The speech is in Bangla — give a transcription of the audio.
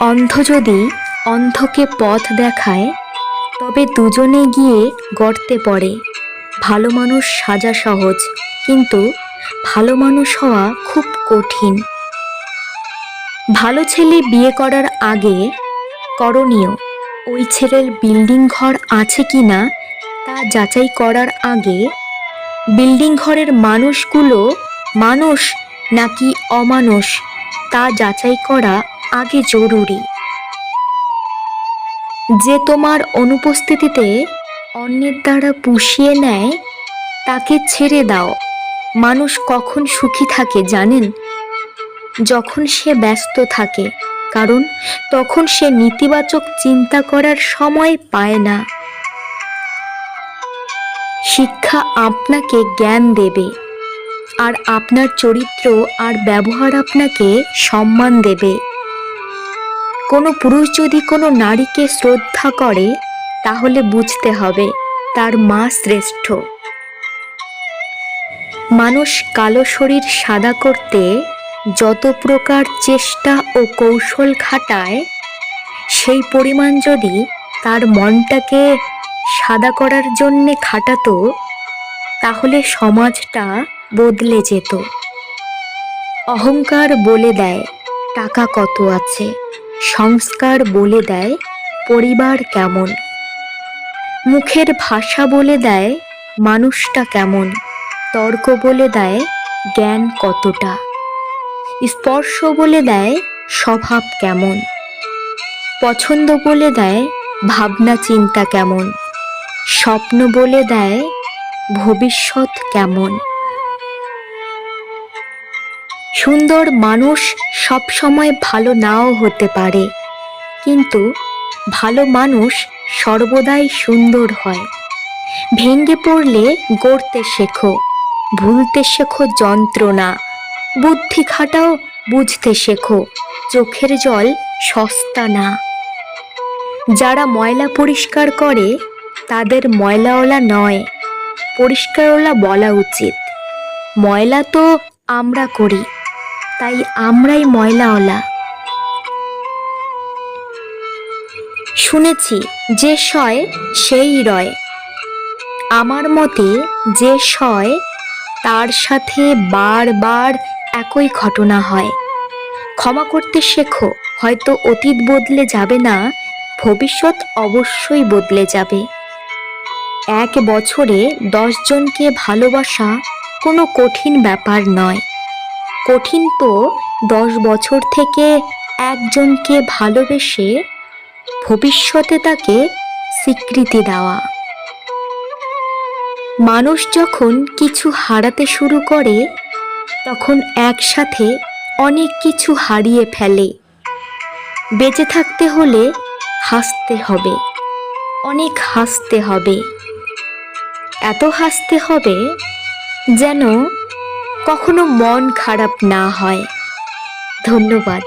অন্ধ যদি অন্ধকে পথ দেখায়, তবে দুজনে গিয়ে গর্তে পড়ে। ভালো মানুষ সাজা সহজ, কিন্তু ভালো মানুষ হওয়া খুব কঠিন। ভালো ছেলে বিয়ে করার আগে করণীয়, ওই ছেলের বিল্ডিং ঘর আছে কি না তা যাচাই করার আগে বিল্ডিং ঘরের মানুষগুলো মানুষ নাকি অমানুষ তা যাচাই করা আগে জরুরি। যে তোমার অনুপস্থিতিতে অন্যের দ্বারা পুষিয়ে নেয়, তাকে ছেড়ে দাও। মানুষ কখন সুখী থাকে জানেন? যখন সে ব্যস্ত থাকে, কারণ তখন সে নেতিবাচক চিন্তা করার সময় পায় না। শিক্ষা আপনাকে জ্ঞান দেবে, আর আপনার চরিত্র আর ব্যবহার আপনাকে সম্মান দেবে। কোনো পুরুষ যদি কোনো নারীকে শ্রদ্ধা করে, তাহলে বুঝতে হবে তার মা শ্রেষ্ঠ। মানুষ কালো শরীর সাদা করতে যত প্রকার চেষ্টা ও কৌশল খাটায়, সেই পরিমাণ যদি তার মনটাকে সাদা করার জন্যে খাটাতো, তাহলে সমাজটা বদলে যেত। অহংকার বলে দেয়, টাকা কত আছে। সংস্কার বলে দেয় পরিবার কেমন। মুখের ভাষা বলে দেয় মানুষটা কেমন। তর্ক বলে দেয় জ্ঞান কতটা। স্পর্শ বলে দেয় স্বভাব কেমন। পছন্দ বলে দেয় ভাবনা চিন্তা কেমন। স্বপ্ন বলে দেয় ভবিষ্যৎ কেমন। সুন্দর মানুষ সবসময় ভালো নাও হতে পারে। কিন্তু ভালো মানুষ সর্বদাই সুন্দর হয়। ভেঙ্গে পড়লে গড়তে শেখো, ভুলতে শেখো যন্ত্রণা, বুদ্ধি খাটাও বুঝতে শেখো, চোখের জল সস্তা না। যারা ময়লা পরিষ্কার করে, তাদের ময়লাওয়ালা নয়, পরিষ্কারওয়ালা বলা উচিত। ময়লা তো আমরা করি। তাই আমরাই ময়লাওয়ালা। শুনেছি যে সয় সেই রয়। আমার মতে যে সয় তার সাথে বারবার একই ঘটনা হয়। ক্ষমা করতে শেখো, হয়তো অতীত বদলে যাবে না, ভবিষ্যৎ অবশ্যই বদলে যাবে। এক বছরে দশজনকে ভালোবাসা কোনো কঠিন ব্যাপার নয়। কঠিন তো দশ বছর থেকে একজনকে ভালোবেসে ভবিষ্যতে তাকে স্বীকৃতি দেওয়া। মানুষ যখন কিছু হারাতে শুরু করে, তখন একসাথে অনেক কিছু হারিয়ে ফেলে। বেঁচে থাকতে হলে হাসতে হবে, অনেক হাসতে হবে। এত হাসতে হবে যেন কখনো মন খারাপ না হয়। ধন্যবাদ।